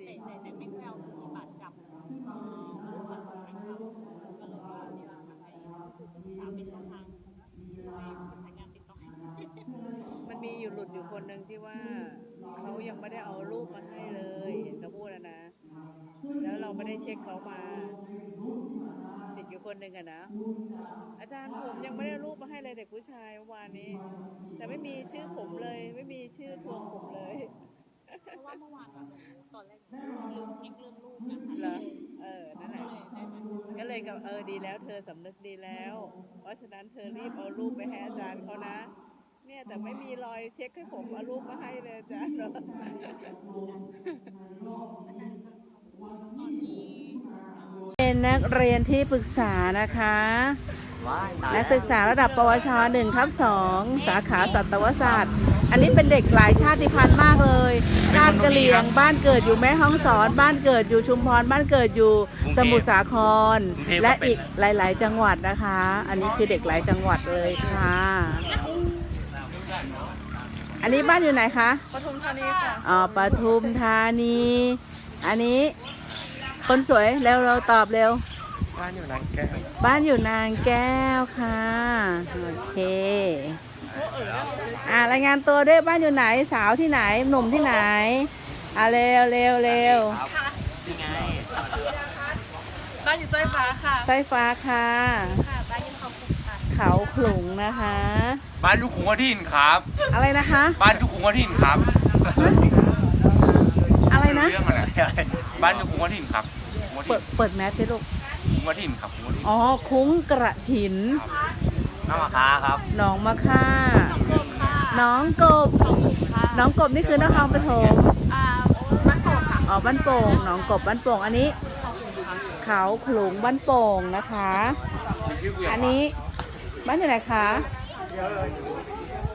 ดีแต่แต่แต่ไม่เคยเอาสีบัตรกับเอ่อรูปมาส่งให้เขาก็เลยว่านี่แหละค่ะให้สามเป็นช่องทางให้คนใช้งานติดต่อมันมีอยู่หลุดอยู่คนหนึ่งที่ว่าเขายังไม่ได้เอารูปมาให้เลยเห็นเขาพูดนะนะ แล้วเราไม่ได้เช็คเขามาติดอยู่คนหนึ่งอะนะ อาจารย์ผมยังไม่ได้รูปมาให้เลยเด็กผู้ชายเมื่อวานนี้ แต่ไม่มีชื่อผมเลย ไม่มีชื่อทวงผมเลย เพราะว่าเมื่อวานอะหนูตอนแรกหนูลืมเช็คเรื่องรูปนะคะเหรอเออ นั่นแหก็ละเลยได้มาก็เลยกับเออดีแล้ว เธอสำนึกดีแล้ว เพราะฉะนั้นเธอรีบเอารูปไปให้อาจารย์เขานะ เนี่ยแต่ไม่มีรอยเช็คให้ผมเอารูปมาให้เลยอาจารย์ตอนนี้เป็นนักเรียนที่ปรึกษานะคะ นักศึกษาระดับปวช 1 ทับ2สาขาสัตวศาสตร์ อันนี้เป็นเด็กหลายชาติพันธุ์มากเลยชาติกะเหรี่ยงบ้านเกิดอยู่แม่ฮ่องสอน บ้านเกิดอยู่ชุมพรบ้านเกิดอยู่สมุทรสาคร และอีกหลาย ๆ จังหวัดนะคะ อันนี้คือเด็กหลายจังหวัดเลยค่ะ อันนี้บ้านอยู่ไหนคะปทุมธานีค่ะอ๋อปทุมธานี อันนี้คนสวยเร็วเราตอบเร็ว บ้านอยู่นางแก้ว บ้านอยู่นางแก้วค่ะ โอเค อ่ารายงานตัวด้วยบ้านอยู่ไหนสาวที่ไหนหนุ่มที่ไหนอ่าเร็วเร็วเร็วยังไงบ้านอยู่สร้อยฟ้าค่ะไฟฟ้าค่ะค่ะบ้านอยู่เขาคุกค่ะเขาขลุงนะคะ บ้านยุคขุงกระถินครับ อะไรนะคะ บ้านยุคขุงกระถินครับ อะไรนะเรื่องอะไรบ้านยุคขุงกระถินครับขุงกระเปิถิดนเปิดแมสสิลูกขุงกระถินครับขุงกระถินอ๋อคุ้งกระถินน้ำมะพร้าครับหนองมะค่ากบค่ะ น้องกบค่ะน้องกบนี่คือนครปฐมอ่าบ้านโป่งค่ะอ๋อบ้านโป่งหนองกบบ้านโป่งอันนี้ เขาขลุงบ้านโป่งนะคะ อันนี้บ้านอยู่ไหนคะ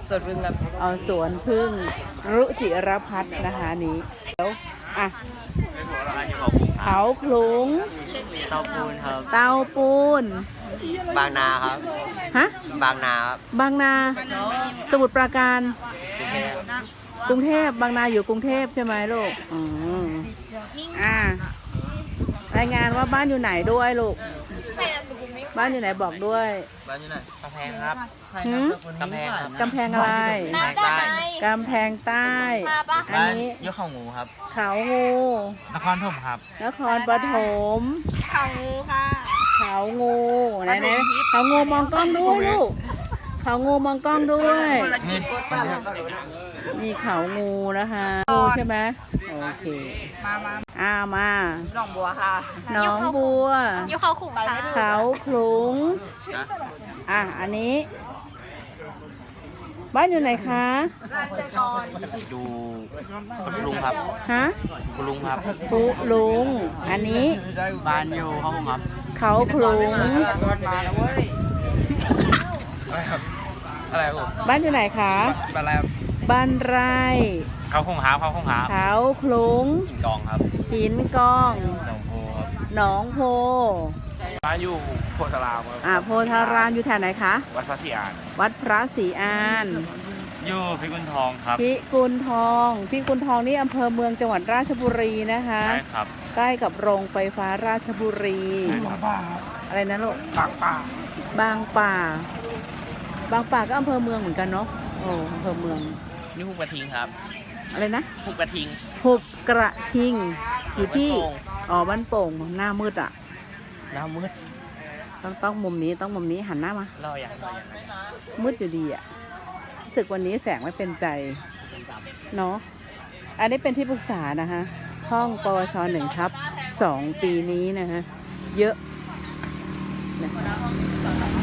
สดพึ่งครับเอาสวนพึ่งรุจิรพัฒน์นะคะอันนี้เดี๋ยวอะ ในหัวเราอันอยู่ของขุงเขาขลุง เต้าปูนครับ เตาปูน บางนาครับ ฮะ บางนาครับบางนา สมุทรปราการ กรุงเทพกรุงเทพบางนาอยู่กรุงเทพใช่ไหมลูกอืมอ่ารายงานว่าบ้านอยู่ไหนด้วยลูก บ้านอยู่ไหนบอกด้วย บ้านอยู่ไหนกำแพงครับหืม กำแพงครับ กำแพงอะไรกำแพงใต้กำแพงใต้อันนี้ยกของงูครับ เขางูนครถมครับ นครปฐมเขางูค่ะ เขางูไหนไหนเขางูมองกล้องด้วยลูกเขางูมองกล้องด้วย นี่มีเขางูนะคะงูใช่ไหม โอเคมามาอ้าวมา หนองบัวค่ะหน้องบัวอยู่เขาขุ่ค่ะเขาขลุงอะ อันนี้ บ้านอยู่ไหนคะดูคุณลุงครับฮะคุณลุงครับคุลุง อันนี้บ้านอยู่ห้องครับ เขาขลุงมาแล้วเว้ยอะไรครับอะไรครับผมบ้านอยู่ไหนคะ บ้านอะไรครับบ้านไร่ เขาคงหาเขาคงหาเขาขลุงหินกองครับหินกอง หนองโพครับหนองโพบ้านอยู่โพธารามครับอ่าโพธารามอยู่แถวไหนคะ วัดพระศรีอานวัดพระศรีอานอยู่พิกุลทองครับพิกุลทองพิกุลทองนี่อำเภอเมืองจังหวัดราชบุรีนะคะ ใช่ครับใกล้กับโรงไฟฟ้าราชบุรีอะไรนะลูกปากป่าบางป่า บางป่าก็อำเภอเมืองเหมือนกันเนาะ โอ้อำเภอเมือง นี่หุบกระทิงครับ อะไรนะหุบกระทิงหุบกระทิงอยู่ที่บ้านโป่ง อ๋อบ้านโป่งหน้ามืดอะน้ำมืดต้องต้องมุมนี้ต้องมุมนี้หันหน้ามาเราอย่างเราอย่างมืดอยู่ดีอะรู้สึกวันนี้แสงไม่เป็นใจ เนาะ อันนี้เป็นที่ปรึกษานะคะ ห้องปวชหนึ่งทับสองปีนี้นะคะ เยอะนะ